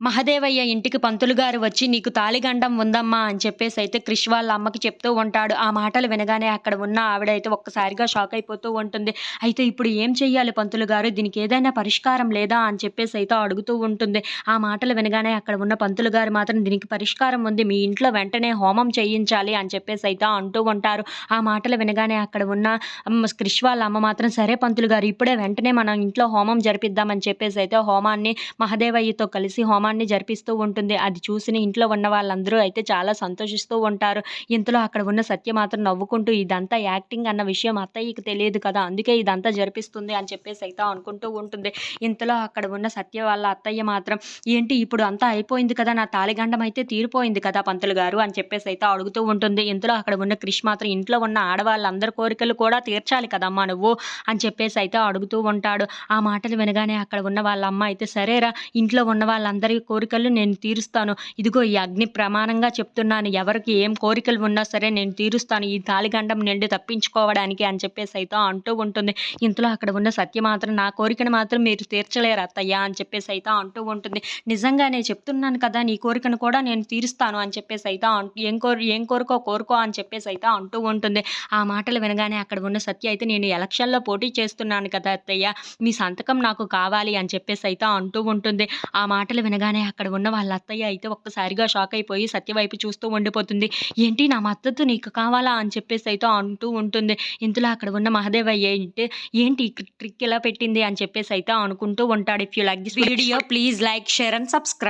మహదేవయ్య ఇంటికి పంతులు గారు వచ్చి నీకు తాళిగండం ఉందమ్మా అని చెప్పేసి అయితే క్రిష్ వాళ్ళ అమ్మకి చెప్తూ ఉంటాడు. ఆ మాటలు వినగానే అక్కడ ఉన్న ఆవిడైతే ఒక్కసారిగా షాక్ అయిపోతూ ఉంటుంది. అయితే ఇప్పుడు ఏం చెయ్యాలి పంతులు గారు? దీనికి ఏదైనా పరిష్కారం లేదా? అని చెప్పేసి అయితే అడుగుతూ ఉంటుంది. ఆ మాటలు వినగానే అక్కడ ఉన్న పంతులు గారు మాత్రం దీనికి పరిష్కారం ఉంది. మీ ఇంట్లో వెంటనే హోమం చేయించాలి అని చెప్పేసి అయితే అంటూ ఉంటారు. ఆ మాటలు వినగానే అక్కడ ఉన్న క్రిష్ వాళ్ళ అమ్మ మాత్రం సరే పంతులు గారు ఇప్పుడే వెంటనే మనం ఇంట్లో హోమం జరిపిద్దామని చెప్పేసి అయితే హోమాన్ని మహదేవయ్యతో కలిసి హోమాన్ని జరిపిస్తూ ఉంటుంది. అది చూసిన ఇంట్లో ఉన్న వాళ్ళందరూ అయితే చాలా సంతోషిస్తూ ఉంటారు. ఇంతలో అక్కడ ఉన్న సత్య మాత్రం నవ్వుకుంటూ ఇదంతా యాక్టింగ్ అన్న విషయం అత్తయ్యకి తెలియదు కదా అందుకే ఇదంతా జరిపిస్తుంది అని చెప్పేసి అయితే అనుకుంటూ ఉంటుంది. ఇంతలో అక్కడ ఉన్న సత్య వాళ్ళ అత్తయ్య మాత్రం ఏంటి ఇప్పుడు అంతా అయిపోయింది కదా నా తాళిగండం అయితే తీరిపోయింది కదా పంతులు గారు అని చెప్పేసి అయితే అడుగుతూ ఉంటుంది. ఇంతలో అక్కడ ఉన్న క్రిష్ మాత్రం ఇంట్లో ఉన్న ఆడవాళ్ళందరి కోరికలు కూడా తీర్చాలి కదమ్మా నువ్వు అని చెప్పేసి అయితే అడుగుతూ ఉంటాడు. ఆ మాటలు వినగానే అక్కడ ఉన్న వాళ్ళ అమ్మ అయితే సరేరా ఇంట్లో ఉన్న వాళ్ళందరి కోరికలు నేను తీరుస్తాను. ఇదిగో ఈ అగ్ని ప్రమాణంగా చెప్తున్నాను. ఎవరికి ఏం కోరికలు ఉన్నా సరే నేను తీరుస్తాను. ఈ తాలిగండం నుండి తప్పించుకోవడానికి అని చెప్పేసి అయితే అంటూ ఉంటుంది. ఇంతలో అక్కడ ఉన్న సత్య మాత్రం నా కోరికను మాత్రం మీరు తీర్చలేరు అత్తయ్య అని చెప్పేసి అయితే అంటూ ఉంటుంది. నిజంగానే చెప్తున్నాను కదా నీ కోరికను కూడా నేను తీరుస్తాను అని చెప్పేసి అయితే ఏం కోరి ఏం కోరుకో కోరుకో అని చెప్పేసి అయితే అంటూ ఉంటుంది. ఆ మాటలు వినగానే అక్కడ ఉన్న సత్య అయితే నేను ఎలక్షన్లో పోటీ చేస్తున్నాను కదా అత్తయ్య మీ సంతకం నాకు కావాలి అని చెప్పేసి అయితే అంటూ ఉంటుంది. ఆ మాటలు వినగానే అక్కడ ఉన్న వాళ్ళ అత్తయ్య అయితే ఒక్కసారిగా షాక్ అయిపోయి సత్య వైపు చూస్తూ ఉండిపోతుంది. ఏంటి నా మద్దతు నీకు కావాలా? అని చెప్పేసి అయితే అంటూ ఉంటుంది. ఇంతలో అక్కడ ఉన్న మహదేవయ్య ఏంటి? ఏంటి ట్రిక్ ఇలా పెట్టింది? అని చెప్పేసి అయితే అనుకుంటూ ఉంటాడు. If you like this video please like share and subscribe